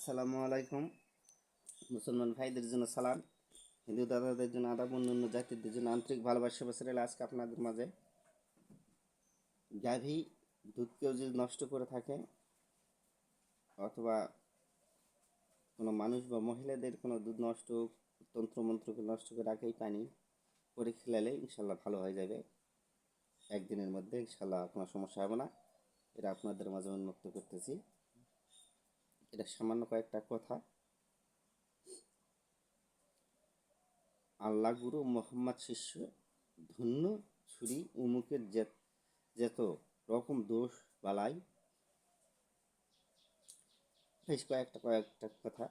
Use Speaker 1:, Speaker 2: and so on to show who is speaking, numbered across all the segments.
Speaker 1: আসসালামু আলাইকুম। মুসলমান ভাইদের জন্য সালাম, হিন্দু দাদাদের জন্য আদাব, অন্যান্য জাতিদের জন্য আন্তরিক ভালোবাসা বছরের আজকে আপনাদের মাঝে। গাভী দুধ কেউ যদি নষ্ট করে থাকে, অথবা কোনো মানুষ বা মহিলাদের কোনো দুধ নষ্ট তন্ত্রমন্ত্রকে নষ্ট করে রাখে পানি করে খেলালে ইনশাল্লাহ ভালো হয়ে যাবে। একদিনের মধ্যে ইনশাল্লাহ কোনো সমস্যা হবে না। এটা আপনাদের মাঝে উন্মুক্ত করতেছি। এটা সামান্য কয়েকটা কথা। আল্লাহ গুরু মোহাম্মদ শিষ্য ধন্য, ছুরি, উমুকের যত রকম দোষ বালাই। বেশ কয়েকটা কয়েকটা কথা।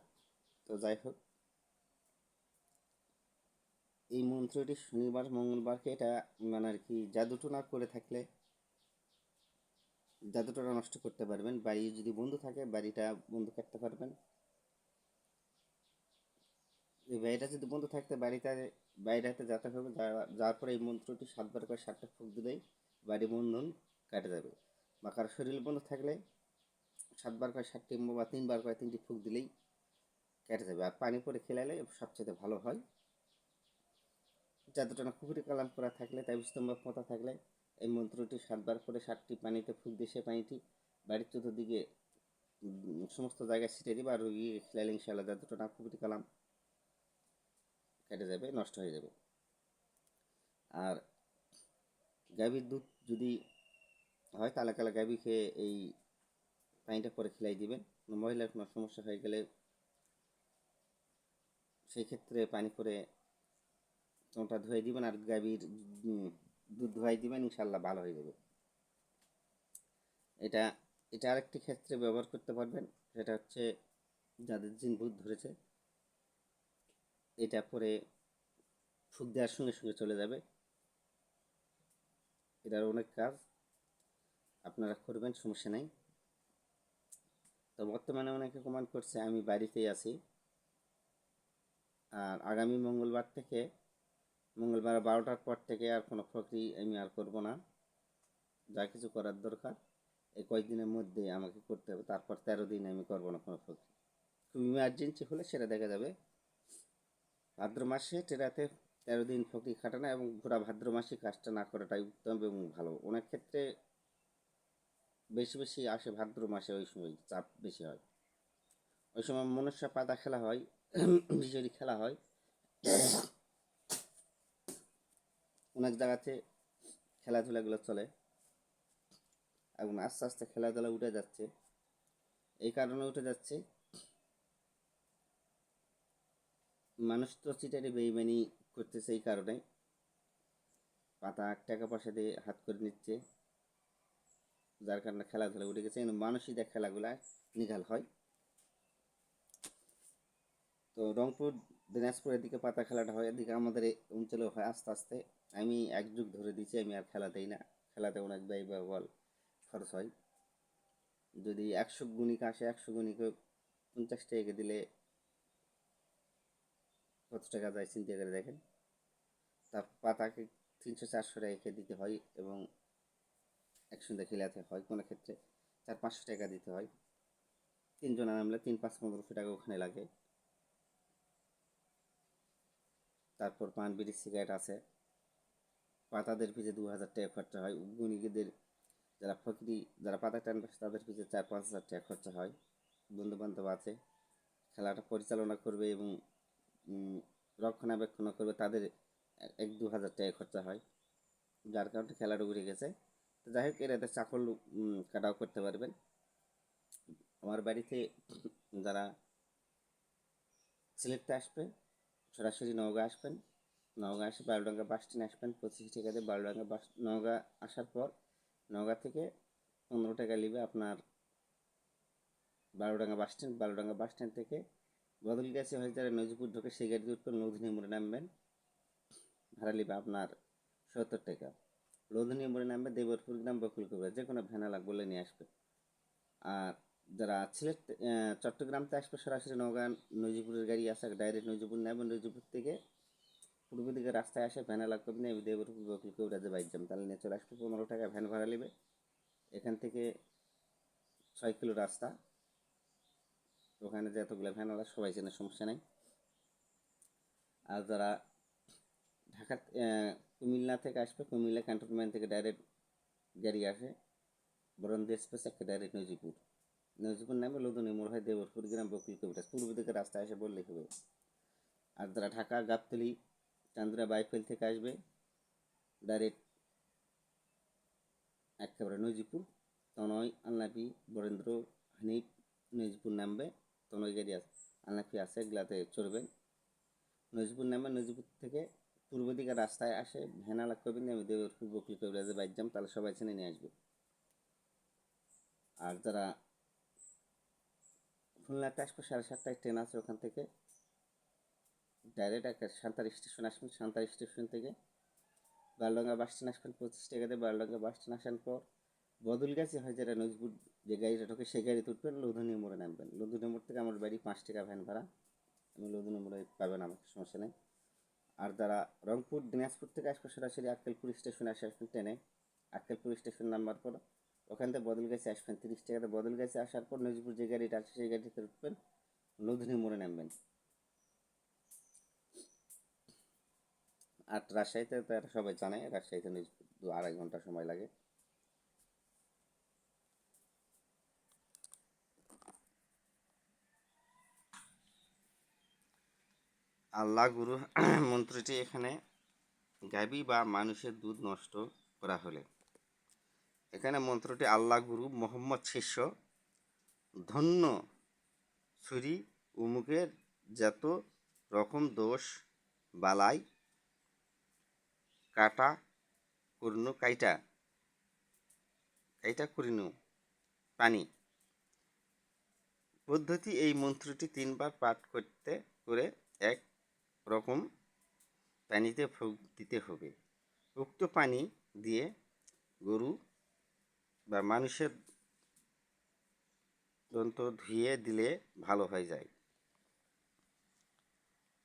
Speaker 1: তো যাই হোক। এই মন্ত্রটি শনিবার, মঙ্গলবারকে এটা মানে আর কি জাদুটোনা করে থাকলে জাদুটোনা নষ্ট করতে পারবেন, বাড়ি যদি বন্ধু থাকে, বাড়িটা বন্ধু করতে পারবেন। এই বাড়িটা যদি বন্ধু থাকতে, বাড়িতে বাইরেতে যেতে হবে যাওয়ার পরে এই মন্ত্রটি সাতবার করে সাতটা ফুক দিলেই বাড়ি বন্ধন কেটে যাবে। বা কারও শরীর বন্ধ থাকলে সাতবার করে সাতটি বা তিনবার করে তিনটি ফুক দিলেই কেটে যাবে। আর পানি পরে খেলালে সবচেয়ে ভালো হয়। জাদুটানা কুকুরি কালাম করা থাকলে তাই স্তম্ভ পোতা থাকলে এই মন্ত্রটি সাতবার করে সাতটি পানিতে ফুক দিয়ে সে পানিটি বাড়ির চতুর্দিকে সমস্ত জায়গায় ছিটে দিবে আর রুগী খেলালে ইনশাল্লাহ জাদুটানা কুকুরি কালাম কেটে যাবে, নষ্ট হয়ে যাবে। আর গাভীর দুধ যদি হয় তাহলে কালে গাভী খেয়ে এই পানিটা পরে খেলাই দিবেন। মহিলার কোনো সমস্যা হয়ে গেলে সেই ক্ষেত্রে পানি করে ওটা ধুয়ে দিবেন আর গাভীর দুধ ধোয়াই দিবেন ইনশাল্লাহ ভালো হয়ে যাবে। এটা এটা আরেকটি ক্ষেত্রে ব্যবহার করতে পারবেন, সেটা হচ্ছে যাদের জিন ভূত ধরেছে, এটা পরে ফুক দেওয়ার সঙ্গে সঙ্গে চলে যাবে। এটার অনেক কাজ, আপনারা করবেন, সমস্যা নাই। তো বর্তমানে অনেকে কমেন্ট করছে, আমি বাড়িতেই আছি। আর আগামী মঙ্গলবার থেকে মঙ্গলবার বারোটার পর থেকে আর কোনো প্রক্রিয়া আমি আর করব না। যা কিছু করার দরকার। এই কয়েকদিনের মধ্যে আমাকে করতে হবে। তারপর তেরো দিন আমি করব না কোনো প্রক্রিয়া খুব ইমার্জেন্সি হলে সেটা দেখা যাবে। ভাদ্র মাসে টেরাতে তেরো দিন ফকরি খাটানো এবং পুরা ভাদ্র মাসে কাজটা না করাটাই উত্তম এবং ভালো। অনেক ক্ষেত্রে বেশি বেশি আসে ভাদ্র মাসে ওই সময় চাপ বেশি হয়। ওই সময় মনুষ্য পাতা খেলা হয় বিজয়ী খেলা হয়। অনেক জায়গাতে খেলাধুলাগুলো চলে এবং আস্তে আস্তে খেলাধুলা উঠে যাচ্ছে। এই কারণে উঠে যাচ্ছে। মানুষ তো চিটারি বেইমানি করতেছে এই কারণে। পাতা টাকা পয়সা দিয়ে হাত করে নিচ্ছে। যার কারণে খেলাধুলা উঠে গেছে। কিন্তু মানুষই দেখ খেলাগুলা নিঘাল হয়। তো রংপুর দিনাজপুরের দিকে পাতা খেলাটা হয়। এদিকে আমাদের এই অঞ্চলেও হয় আস্তে আস্তে। আমি এক যুগ ধরে দিচ্ছি আমি আর খেলাতেই না। খেলাতে অনেক ব্যয় বল খরচ হয়। যদি একশো গুণিক আসে, একশো গুণিকে পঞ্চাশ টাকা দিলে কত টাকা যায়, চিন্তা করে দেখেন। তার পাতাকে তিনশো চারশো টাকা দিতে হয় এবং একসঙ্গে খেলাতে হয় কোনো ক্ষেত্রে। চার পাঁচশো টাকা দিতে হয়। তিনজন নামলে তিন পাঁচ পনেরোশো টাকা ওখানে লাগে। তারপর পান, বিড়ি, সিগারেট আছে। পাতাদের পিছিয়ে দু হাজার টাকা খরচা হয়। গুণিকদের যারা ফকরি, যারা পাতা টান তাদের পিছিয়ে চার, পাঁচ হাজার টাকা খরচা হয়। বন্ধু বান্ধব আছে, খেলাটা পরিচালনা করবে এবং রক্ষণাবেক্ষণ করবে, তাদের এক- দু হাজার টাকা খরচা হয়। যার কারণে খেলাটা উড়ে গেছে। তো যাই হোক, এর এতে চাকল কাটাও করতে পারবেন। আমার বাড়িতে যারা সিলেটতে আসবে, সরাসরি নওগাঁ আসবেন। নওগাঁ এসে বারোডাঙ্গা বাস স্ট্যান্ড আসবেন। পঁচিশ টাকা দিয়ে বারোডাঙ্গা বাস নওগাঁ আসার পর নওগাঁ থেকে পনেরো টাকা নেবে আপনার বারোডাঙ্গা বাস স্ট্যান্ড বারোডাঙ্গা বাস স্ট্যান্ড থেকে বদলগাছি হয়ে যারা নজিপুর ঢোকে সেই গাড়ি উঠবেন, লৌধনি মোড়ে নামবেন। ভাড়া নেবে আপনার সত্তর টাকা। লৌধনি মোড়ে নামবে দেবরপুর গ্রাম বকুলকুবে যে কোনো ভ্যানালাক বলে নিয়ে আসবে। আর যারা সিলেট চট্টগ্রামতে আসবে সরাসরি নওগাঁ নজিপুরের গাড়ি আসে ডাইরেক্ট নজিপুর নেবেন নজিপুর থেকে পূর্ব দিকে রাস্তায় আসে ভ্যানালা করবেন এই দেবরপুর বকুলকুবে রাজে বাইক যাম তাহলে নিয়ে চলে আসবে। পনেরো টাকা ভ্যান ভাড়া নেবে। এখান থেকে ছয় কিলো রাস্তা। ওখানে যে এতগুলো ভ্যান আছে সবাই চেনে, সমস্যা নেই। আর যারা ঢাকা কুমিল্লা থেকে আসবে, কুমিল্লা ক্যান্টনমেন্ট থেকে ডাইরেক্ট গাড়ি আসে। বরন্দি এক্সপ্রেস একটা ডাইরেক্ট নজিপুর। নজিপুর নামে লুধুনি মোড় হয় দেবরপুর গ্রাম বকুল কবিরাজ। পূর্ব দিকে রাস্তা এসে বললেই হবে? আর যারা ঢাকা, গাবতলি চান্দ্রা বাইফেল থেকে আসবে, ডাইরেক্ট একেবারে নজিপুর। তনয়, আলনাপি, বরেন্দ্র, হানিফ, নজিপুর নামবে। তনয় গাড়ি আছে আলনাপি আছে এগুলাতে চড়বেন নজিপুর নামবে, নজিপুর থেকে পূর্ব দিকে রাস্তায় আসে ভ্যানালা করবেন আমি দেবরপুর বকুল কবিরাজে বাইক যাম তাহলে সবাই চেনে নিয়ে আসবে। আর যারা খুলনাতে আসবে সাড়ে সাতটায় ট্রেন আছে ওখান থেকে ডাইরেক্ট একটা সান্তার স্টেশন আসবেন, সান্তার স্টেশন থেকে। বারডাঙ্গা বাস স্ট্যান্ড আসবেন, পঁচিশ টাকাতে বারডাঙ্গা বাস স্ট্যান্ড আসার পর বদল গেছে হয় যেটা নজবুর যে গাড়িটা ঢোকে, সেই গাড়িতে উঠবেন লুধুনি মোড়ে নামবেন। লুধুনি মোড় থেকে আমার বাড়ি পাঁচ টাকা ভ্যান ভাড়া। আমি লুধুনি মোড়ে পাবেন, আমাকে সমস্যা নেই। আর যারা রংপুর, দিনাজপুর থেকে আসবে, সরাসরি আক্কেলপুর স্টেশনে আসে আসবেন ট্রেনে। আক্কেলপুর স্টেশন নাম্বার পর ওখান থেকে বদল গেছে আসবেন, তিরিশ টাকাতে বদল গেছে আসার পর নজিপুর যে গাড়িটা আছে, সেই গাড়িতে উঠবেন লুধুনি মোড়ে নামবেন। আর রাজশাহীতে তো সবাই জানে, রাজশাহীতে দু আড়াই ঘণ্টা সময় লাগে। আল্লাহ গুরু মন্ত্রটি এখানে, গাবি বা মানুষের দুধ নষ্ট করা হলে। এখানে মন্ত্রটি, আল্লাহ গুরু মোহাম্মদ শিষ্য, ধন্য ছুরি উমুকের যত রকম দোষ বালাই কাটা করনু, কাইটা। কাইটা, করিনু, পানি। পদ্ধতি এই মন্ত্রটি তিনবার পাঠ করতে করে এক রকম পানিতে ফুক দিতে হবে। উক্ত পানি দিয়ে গরু বা মানুষের দন্ত ধুয়ে দিলে ভালো হয়ে যায়।